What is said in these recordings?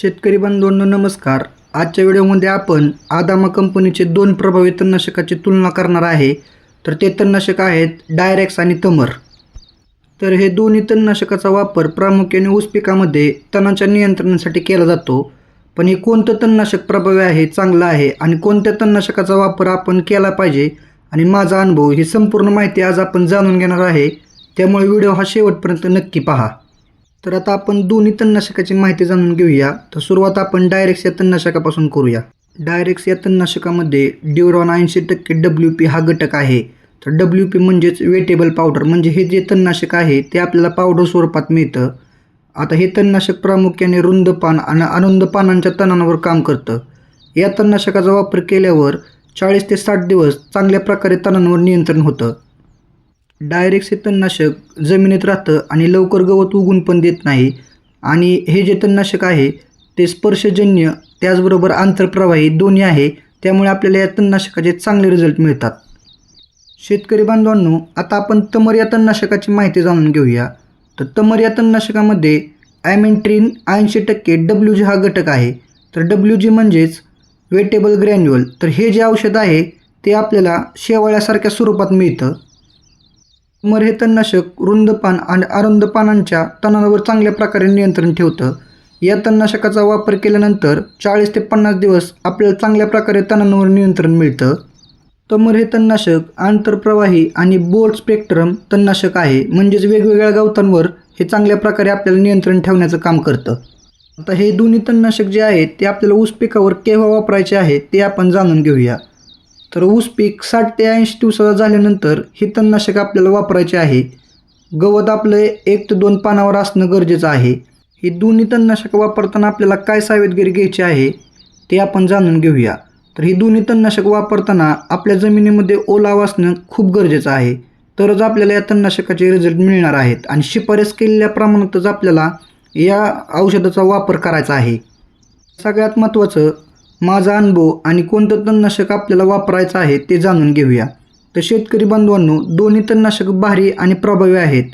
शेतकरी बंधूंनो नमस्कार. आजच्या व्हिडिओमध्ये आपण आदामा कंपनीचे दोन प्रभावी तणनाशकाची तुलना करणार आहे. तर ते तणनाशक आहेत डायरेक्स आणि तमर. तर हे दोन्ही तणनाशकाचा वापर प्रामुख्याने ऊस पिकामध्ये तणाच्या नियंत्रणासाठी केला जातो. पण हे कोणतं तणनाशक प्रभावी आहे चांगलं आहे आणि कोणत्या तणनाशकाचा वापर आपण केला पाहिजे आणि माझा अनुभव ही संपूर्ण माहिती आज आपण जाणून घेणार आहे. त्यामुळे व्हिडिओ हा शेवटपर्यंत नक्की पहा. तर आता आपण दोन्ही तणनाशकाची माहिती जाणून घेऊया. तर सुरुवात आपण डायरेक्स या तणनाशकापासून करूया. डायरेक्स या तणनाशकामध्ये ड्युरॉन ऐंशी टक्के डब्ल्यू पी हा घटक आहे. तर डब्ल्यू पी म्हणजेच वेटेबल पावडर. म्हणजे हे जे तणनाशक आहे ते आपल्याला पावडर स्वरूपात मिळतं. आता हे तणनाशक प्रामुख्याने रुंद पान आणि अनुंद पानांच्या तणांवर काम करतं. या तणनाशकाचा वापर केल्यावर चाळीस ते साठ दिवस चांगल्या प्रकारे तणांवर नियंत्रण होतं. डायरेक्ट हे तणनाशक जमिनीत राहतं आणि लवकर गवत उगून पण देत नाही. आणि हे जे तणनाशक आहे ते स्पर्शजन्य त्याचबरोबर आंतरप्रवाही दोन्ही आहे त्यामुळे आपल्याला या तणनाशकाचे चांगले रिझल्ट मिळतात. शेतकरी बांधवांनो आता आपण तमर या तणनाशकाची माहिती जाणून घेऊया. तर तमर या तणनाशकामध्ये ॲमेंट्रीन ऐंशी टक्के डब्ल्यू जी हा घटक आहे. तर डब्ल्यू जी म्हणजेच वेटेबल ग्रॅन्युअल. तर हे जे औषध आहे ते आपल्याला शेवाळ्यासारख्या स्वरूपात मिळतं. मर हे तणनाशक रुंद पान आणि अरुंद पानांच्या तणांवर चांगल्या प्रकारे नियंत्रण ठेवतं. या तणनाशकाचा वापर केल्यानंतर चाळीस ते पन्नास दिवस आपल्याला चांगल्या प्रकारे तणांवर नियंत्रण मिळतं. तमर हे तणनाशक आंतरप्रवाही आणि बोर्ड स्पेक्ट्रम तणनाशक आहे. म्हणजेच वेगवेगळ्या गवतांवर हे चांगल्या प्रकारे आपल्याला नियंत्रण ठेवण्याचं काम करतं. आता हे दोन्ही तणनाशक जे आहेत ते आपल्याला ऊस पिकावर केव्हा वापरायचे आहे ते आपण जाणून घेऊया. तर ऊस पीक साठ ते ऐंशी दिवसाचा झाल्यानंतर हे तणनाशक आपल्याला वापरायचे आहे. गवत आपलं एक ते दोन पानावर असणं गरजेचं आहे. ही दोन्ही तणनाशक वापरताना आपल्याला काय सावधगिरी घ्यायची आहे ते आपण जाणून घेऊया. तर ही दोन्ही तणनाशक वापरताना आपल्या जमिनीमध्ये ओलावा असणं खूप गरजेचं आहे. तरच आपल्याला या तणनाशकाचे रिझल्ट मिळणार आहेत आणि शिफारस केलेल्या प्रमाणातच आपल्याला या औषधाचा वापर करायचा आहे. सगळ्यात महत्त्वाचं माझा अनुभव आणि कोणतं तणनाशक आपल्याला वापरायचं आहे ते जाणून घेऊया. तर शेतकरी बांधवांनो दोन्ही तणनाशक भारी आणि प्रभावी आहेत.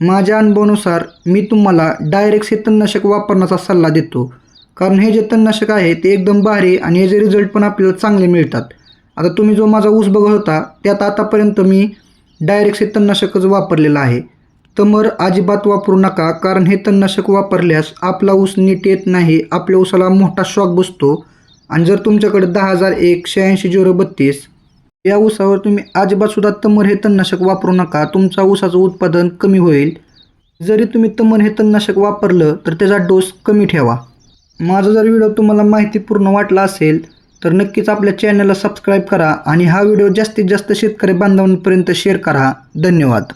माझ्या अनुभवानुसार मी तुम्हाला डायरेक्ट हे तणनाशक वापरण्याचा सल्ला देतो. कारण हे जे तणनाशक आहे ते एकदम भारी आणि याचे रिझल्ट पण आपल्याला चांगले मिळतात. आता तुम्ही जो माझा ऊस बघत होता त्यात आतापर्यंत मी डायरेक्ट हे तणनाशकच वापरलेलं आहे. तमर अजिबात वापरू नका कारण हे तणनाशक वापरल्यास आपला ऊस नीट येत नाही आपल्या ऊसाला मोठा शॉक बसतो. आणि जर तुमच्याकडे दहा हजार एक शहाऐंशी झिरो बत्तीस या ऊसावर तुम्ही अजिबातसुद्धा तमर हे तणनाशक वापरू नका. तुमचा ऊसाचं उत्पादन कमी होईल. जरी तुम्ही तमर हे तणनाशक वापरलं तर त्याचा डोस कमी ठेवा. माझा जर व्हिडिओ तुम्हाला माहितीपूर्ण वाटला असेल तर नक्कीच आपल्या चॅनलला सबस्क्राईब करा आणि हा व्हिडिओ जास्तीत जास्त शेतकरी बांधवांपर्यंत शेअर करा. धन्यवाद.